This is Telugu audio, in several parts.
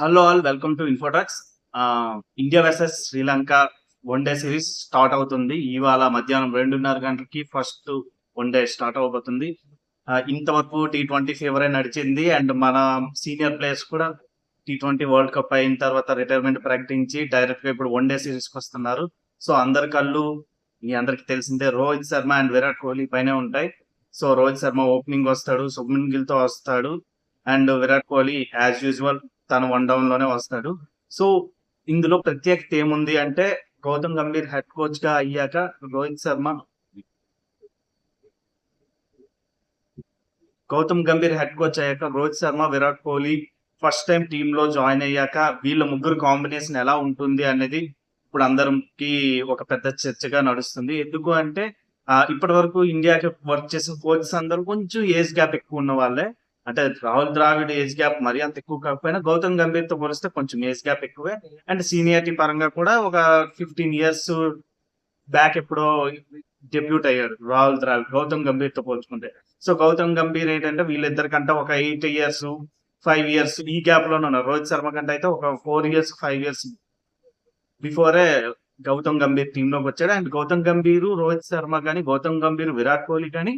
Hello all welcome to Infotalks India versus Sri Lanka one day series start అవుతుంది. ఇవాళ మధ్యాహ్నం రెండున్నర గంటలకి ఫస్ట్ వన్ డే స్టార్ట్ అవబోతుంది. ఇంతవరకు టీ ట్వంటీ ఫేవర్ నడిచింది అండ్ మన సీనియర్ ప్లేయర్స్ కూడా టీ ట్వంటీ వరల్డ్ కప్ అయిన తర్వాత రిటైర్మెంట్ ప్రకటించి డైరెక్ట్గా ఇప్పుడు వన్ డే సిరీస్కి వస్తున్నారు. సో అందరి కళ్ళు మీ అందరికి తెలిసిందే రోహిత్ శర్మ అండ్ విరాట్ కోహ్లీ పైనే ఉంటాయి. సో రోహిత్ శర్మ ఓపెనింగ్ వస్తాడు శుభ్మన్ గిల్తో వస్తాడు. And Virat Kohli as usual తను వన్ డౌన్లోనే వస్తాడు. సో ఇందులో ప్రత్యేకత ఏముంది అంటే గౌతమ్ గంభీర్ హెడ్ కోచ్గా అయ్యాక రోహిత్ శర్మ గౌతమ్ గంభీర్ హెడ్ కోచ్ అయ్యాక రోహిత్ శర్మ విరాట్ కోహ్లీ ఫస్ట్ టైం టీమ్లో జాయిన్ అయ్యాక వీళ్ళ ముగ్గురు కాంబినేషన్ ఎలా ఉంటుంది అనేది ఇప్పుడు అందరికి ఒక పెద్ద చర్చగా నడుస్తుంది. ఎందుకు అంటే ఇప్పటి వరకు ఇండియాకి వర్క్ చేసిన కోచెస్ అందరూ కొంచెం ఏజ్ గ్యాప్ ఎక్కువ ఉన్న వాళ్ళే. అంటే రాహుల్ ద్రావిడ్ ఏజ్ గ్యాప్ మరీ అంత ఎక్కువ కాకపోయినా గౌతమ్ గంభీర్తో పోలిస్తే కొంచెం ఏజ్ గ్యాప్ ఎక్కువే. అండ్ సీనియారిటీ పరంగా కూడా ఒక ఫిఫ్టీన్ ఇయర్స్ బ్యాక్ ఎప్పుడో డెబ్యూట్ అయ్యారు రాహుల్ ద్రావిడ్ గౌతమ్ గంభీర్తో పోల్చుకుంటే. సో గౌతమ్ గంభీర్ ఏంటంటే వీళ్ళిద్దరికంటే ఒక ఎయిట్ ఇయర్స్ ఫైవ్ ఇయర్స్ ఈ గ్యాప్లోనే ఉన్నారు. రోహిత్ శర్మ కంటే అయితే ఒక ఫోర్ ఇయర్స్ ఫైవ్ ఇయర్స్ బిఫోరే గౌతమ్ గంభీర్ టీంలోకి వచ్చాడు. అండ్ గౌతమ్ గంభీర్ రోహిత్ శర్మ కానీ గౌతమ్ గంభీర్ విరాట్ కోహ్లీ కానీ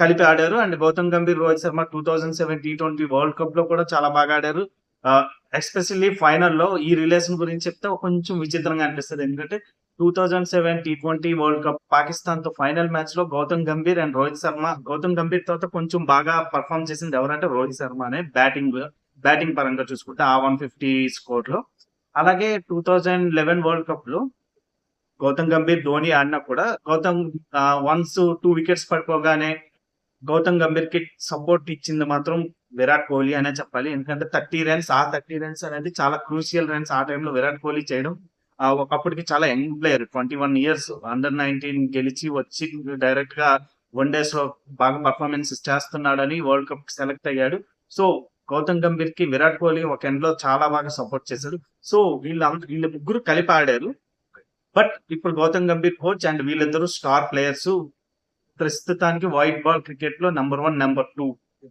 కలిపి ఆడారు. And Gautam Gambhir Rohit Sharma two thousand seven T twenty world కప్లో కూడా చాలా బాగా ఆడారు. ఎస్పెషల్లీ ఫైనల్లో ఈ రిలేషన్ గురించి చెప్తే కొంచెం విచిత్రంగా అనిపిస్తుంది. ఎందుకంటే two thousand seven T twenty world cup పాకిస్తాన్తో ఫైనల్ మ్యాచ్లో గౌతమ్ గంభీర్ అండ్ రోహిత్ శర్మ గౌతమ్ గంభీర్ తర్వాత కొంచెం బాగా పర్ఫామ్ చేసింది ఎవరంటే రోహిత్ శర్మ అనే బ్యాటింగ్ బ్యాటింగ్ పరంగా చూసుకుంటే ఆ వన్ ఫిఫ్టీ స్కోర్లో. అలాగే టూ థౌజండ్ లెవెన్ వరల్డ్ కప్లో గౌతమ్ గంభీర్ ధోని ఆడినా కూడా గౌతమ్ వన్స్ టూ వికెట్స్ పడిపోగానే గౌతమ్ గంభీర్కి సపోర్ట్ ఇచ్చింది మాత్రం విరాట్ కోహ్లీ అనే చెప్పాలి. ఎందుకంటే థర్టీ రన్స్ ఆ థర్టీ రన్స్ అనేది చాలా క్రూషియల్ రన్స్ ఆ టైంలో విరాట్ కోహ్లీ చేయడం ఒకప్పటికి చాలా young player twenty one years under nineteen గెలిచి వచ్చి డైరెక్ట్గా వన్ డేస్లో బాగా పర్ఫార్మెన్స్ చేస్తున్నాడని వరల్డ్ కప్ సెలెక్ట్ అయ్యాడు. సో గౌతమ్ గంభీర్కి విరాట్ కోహ్లీ ఒక ఎండ్లో చాలా బాగా సపోర్ట్ చేశాడు. సో వీళ్ళ వీళ్ళ ముగ్గురు కలిపి ఆడారు. బట్ ఇప్పుడు గౌతమ్ గంభీర్ కోచ్ అండ్ వీళ్ళందరూ స్టార్ ప్లేయర్స్ ప్రస్తుతానికి వైట్ బాల్ క్రికెట్లో number one number two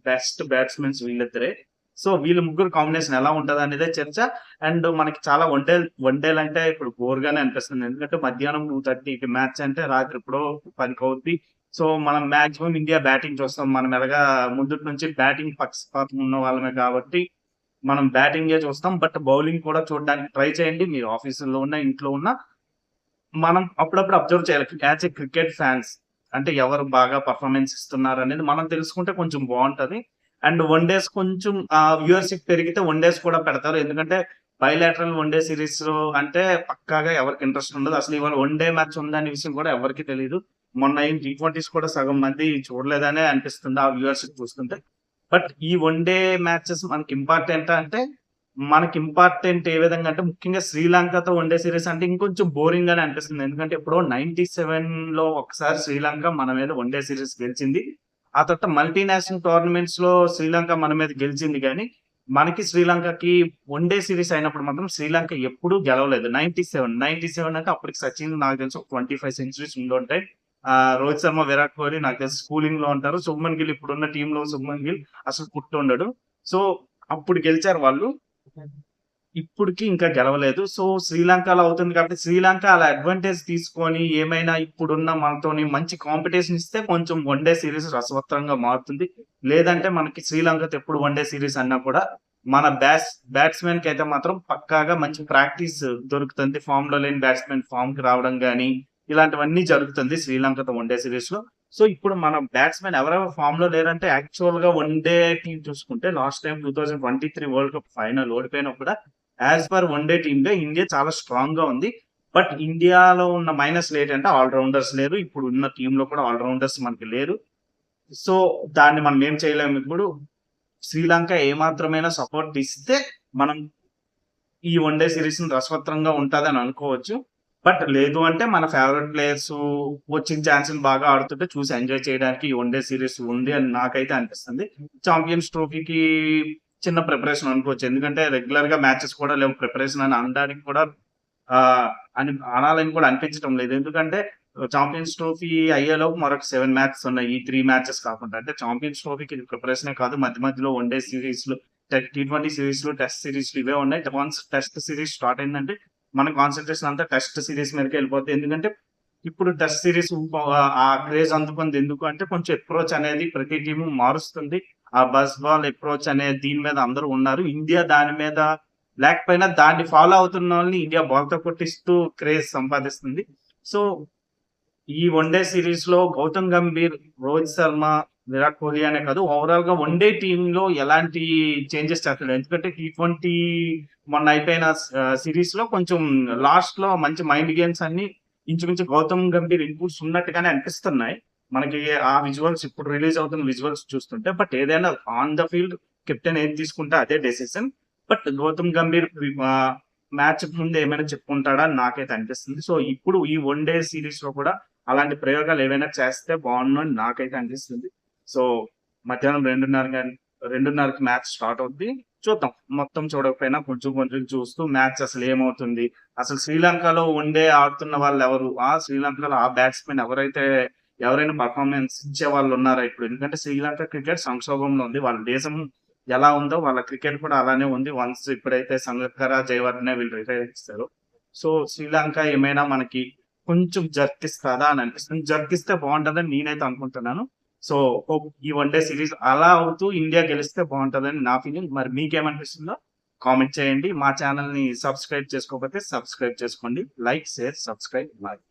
best batsmens వీళ్ళిద్దరే. సో వీళ్ళ ముగ్గురు కాంబినేషన్ ఎలా ఉంటుంది అనేదే చర్చ. అండ్ మనకి చాలా వన్డే వన్డేలు అంటే ఇప్పుడు బోర్గానే అనిపిస్తుంది. ఎందుకంటే మధ్యాహ్నం టూ థర్టీకి మ్యాచ్ అంటే రాత్రి ఇప్పుడు పనికి అవుద్ది. సో మనం మాక్సిమం ఇండియా బ్యాటింగ్ చూస్తాం. మనం ఎలాగా ముందు నుంచి బ్యాటింగ్ పక్షపాతం ఉన్న వాళ్ళమే కాబట్టి మనం బ్యాటింగ్ చూస్తాం. బట్ బౌలింగ్ కూడా చూడడానికి ట్రై చేయండి. మీరు ఆఫీసులో ఉన్న ఇంట్లో ఉన్న. మనం అప్పుడప్పుడు అబ్జర్వ్ చేయాలి. యాజ్ ఏ క్రికెట్ ఫ్యాన్స్ అంటే ఎవరు బాగా పర్ఫార్మెన్స్ ఇస్తున్నారు అనేది మనం తెలుసుకుంటే కొంచెం బాగుంటది. అండ్ వన్ డేస్ కొంచెం వ్యూవర్షిప్ పెరిగితే వన్ డేస్ కూడా పెడతారు. ఎందుకంటే బయలాటరల్ వన్ డే సిరీస్ అంటే పక్కాగా ఎవరికి ఇంట్రెస్ట్ ఉండదు. అసలు ఇవాళ వన్ డే మ్యాచ్ ఉందనే విషయం కూడా ఎవరికి తెలియదు మొన్న ఏం టీ ట్వంటీస్ కూడా సగం మంది చూడలేదనే అనిపిస్తుంది ఆ వ్యూవర్షిప్ చూస్తుంటే. బట్ ఈ వన్ డే మ్యాచెస్ మనకి ఇంపార్టెంట్ అంటే మనకి ఇంపార్టెంట్ ఏ విధంగా అంటే ముఖ్యంగా శ్రీలంకతో వన్డే సిరీస్ అంటే ఇంకొంచెం బోరింగ్ అని అనిపిస్తుంది. ఎందుకంటే ఇప్పుడు నైన్టీ సెవెన్లో ఒకసారి శ్రీలంక మన మీద వన్డే సిరీస్ గెలిచింది. ఆ తర్వాత మల్టీనేషనల్ టోర్నమెంట్స్లో శ్రీలంక మన మీద గెలిచింది కానీ మనకి శ్రీలంకకి వన్డే సిరీస్ అయినప్పుడు మాత్రం శ్రీలంక ఎప్పుడూ గెలవలేదు. నైన్టీ సెవెన్ నైన్టీ సెవెన్ అంటే అప్పటికి సచిన్ నాకు తెలిసి ఒక ట్వంటీ ఫైవ్ సెంచరీస్ ఉండి ఉంటాయి రోహిత్ శర్మ విరాట్ కోహ్లీ నాకు తెలిసి స్కూలింగ్లో ఉంటారు. శుభ్మన్ గిల్ ఇప్పుడున్న టీంలో లో శుభ్మన్ గిల్ అసలు పుట్టుండడు సో అప్పుడు గెలిచారు వాళ్ళు. ఇప్పటికి ఇంకా గెలవలేదు. సో శ్రీలంకలో అవుతుంది కాబట్టి శ్రీలంక అలా అడ్వాంటేజ్ తీసుకొని ఏమైనా ఇప్పుడున్న మనతోని మంచి కాంపిటీషన్ ఇస్తే కొంచెం వన్ డే సిరీస్ రసవత్తరంగా మారుతుంది. లేదంటే మనకి శ్రీలంకతో ఎప్పుడు వన్ డే సిరీస్ అన్నా కూడా మన బ్యాట్స్ బ్యాట్స్మెన్కి అయితే మాత్రం పక్కాగా మంచి ప్రాక్టీస్ దొరుకుతుంది. ఫామ్లో లేని బ్యాట్స్మెన్ ఫామ్కి రావడం కానీ ఇలాంటివన్నీ జరుగుతుంది శ్రీలంకతో వన్ డే సిరీస్లో. సో ఇప్పుడు మన బ్యాట్స్మెన్ ఎవరెవరు ఫామ్లో లేరంటే యాక్చువల్గా వన్ డే టీం చూసుకుంటే last time two thousand twenty three world cup final ఓడిపోయినా కూడా యాజ్ పర్ వన్ డే టీమ్గా ఇండియా చాలా స్ట్రాంగ్గా ఉంది. బట్ ఇండియాలో ఉన్న మైనస్ ఏంటంటే ఆల్ రౌండర్స్ లేరు. ఇప్పుడు ఉన్న టీమ్లో కూడా ఆల్ రౌండర్స్ మనకి లేరు. సో దాన్ని మనం ఏం చేయలేము ఇప్పుడు? శ్రీలంక ఏమాత్రమైనా సపోర్ట్ ఇస్తే మనం ఈ వన్ డే సిరీస్ రసవత్రంగా ఉంటుందని అనుకోవచ్చు. బట్ లేదు అంటే మన ఫేవరెట్ ప్లేయర్స్ వచ్చిన ఛాన్స్ బాగా ఆడుతుంటే చూసి ఎంజాయ్ చేయడానికి ఈ వన్ డే సిరీస్ ఉంది అని నాకైతే అనిపిస్తుంది. ఛాంపియన్స్ ట్రోఫీకి చిన్న ప్రిపరేషన్ అనుకోవచ్చు. ఎందుకంటే రెగ్యులర్గా మ్యాచెస్ కూడా లేవు. ప్రిపరేషన్ అని అనడానికి కూడా అని అనాలని కూడా అనిపించడం లేదు. ఎందుకంటే ఛాంపియన్స్ ట్రోఫీ అయ్యేలోపు మరొక సెవెన్ మ్యాచెస్ ఉన్నాయి. ఈ త్రీ మ్యాచెస్ కాకుండా. అంటే ఛాంపియన్స్ ట్రోఫీకి ఇది ప్రిపరేషన్ కాదు. మధ్య మధ్యలో వన్ డే సిరీస్లో టీ ట్వంటీ సిరీస్లో టెస్ట్ సిరీస్ ఇవే ఉన్నాయి. వన్స్ టెస్ట్ సిరీస్ స్టార్ట్ అయిందంటే మన కాన్సన్ట్రేషన్ అంతా టెస్ట్ సిరీస్ మీదకి వెళ్ళిపోతుంది ఎందుకంటే ఇప్పుడు టెస్ట్ సిరీస్ ఆ క్రేజ్ అందుకుంది. ఎందుకు అంటే కొంచెం అప్రోచ్ అనేది ప్రతి టీము మారుస్తుంది. ఆ బస్ బాల్ అప్రోచ్ అనే దీని మీద అందరూ ఉన్నారు. ఇండియా దాని మీద లేకపోయినా దాన్ని ఫాలో అవుతున్న వాళ్ళని ఇండియా బాల్ కొట్టిస్తూ క్రేజ్ సంపాదిస్తుంది. సో ఈ వన్డే సిరీస్లో గౌతమ్ గంభీర్ రోహిత్ శర్మ విరాట్ కోహ్లీ అనే కాదు ఓవరాల్గా వన్డే టీమ్లో ఎలాంటి చేంజెస్ చేస్తాడు? ఎందుకంటే టీ ట్వంటీ మొన్న అయిపోయిన సిరీస్లో కొంచెం లాస్ట్లో మంచి మైండ్ గేమ్స్ అన్ని ఇంచుమించు గౌతమ్ గంభీర్ ఇన్పుట్స్ ఉన్నట్టుగానే అనిపిస్తున్నాయి. మనకి ఆ విజువల్స్ ఇప్పుడు రిలీజ్ అవుతున్న విజువల్స్ చూస్తుంటే బట్ ఏదైనా ఆన్ ద ఫీల్డ్ కెప్టెన్ ఏది తీసుకుంటే అదే decision but Gautam Gambhir match ముందు ఏమైనా చెప్పుకుంటాడా? నాకైతే అనిపిస్తుంది. సో ఇప్పుడు ఈ వన్ డే సిరీస్లో కూడా అలాంటి ప్రయోగాలు ఏవైనా చేస్తే బాగుండు అని నాకైతే అనిపిస్తుంది. సో మధ్యాహ్నం రెండున్నర రెండున్నరకి మ్యాచ్ స్టార్ట్ అవుద్ది. చూద్దాం. మొత్తం చూడకపోయినా కొంచెం కొంచెం చూస్తూ మ్యాచ్ అసలు ఏమవుతుంది? అసలు శ్రీలంకలో ఉండే ఆడుతున్న వాళ్ళు ఎవరు? ఆ శ్రీలంకలో ఆ బ్యాట్స్మెన్ ఎవరైతే ఎవరైనా పర్ఫార్మెన్స్ ఇచ్చే వాళ్ళు ఉన్నారా ఇప్పుడు? ఎందుకంటే శ్రీలంక క్రికెట్ సంక్షోభంలో ఉంది. వాళ్ళ దేశం ఎలా ఉందో వాళ్ళ క్రికెట్ కూడా అలానే ఉంది. వన్స్ ఇప్పుడైతే సంగక్కర జయవర్ధనే వీళ్ళు రిటైర్ ఇస్తారు సో శ్రీలంక ఏమైనా మనకి కొంచెం జర్కిస్తారా అని అనిపిస్తుంది. జర్కిస్తే బాగుంటుందని నేనైతే అనుకుంటున్నాను. సో ఈ వన్ డే సిరీస్ అలా అవుతూ ఇండియా గెలిస్తే బాగుంటుందని నా ఫీలింగ్. మరి మీకేమనిపిస్తుందో కామెంట్ చేయండి. మా ఛానల్ని సబ్స్క్రైబ్ చేసుకోకపోతే సబ్స్క్రైబ్ చేసుకోండి. Like share subscribe like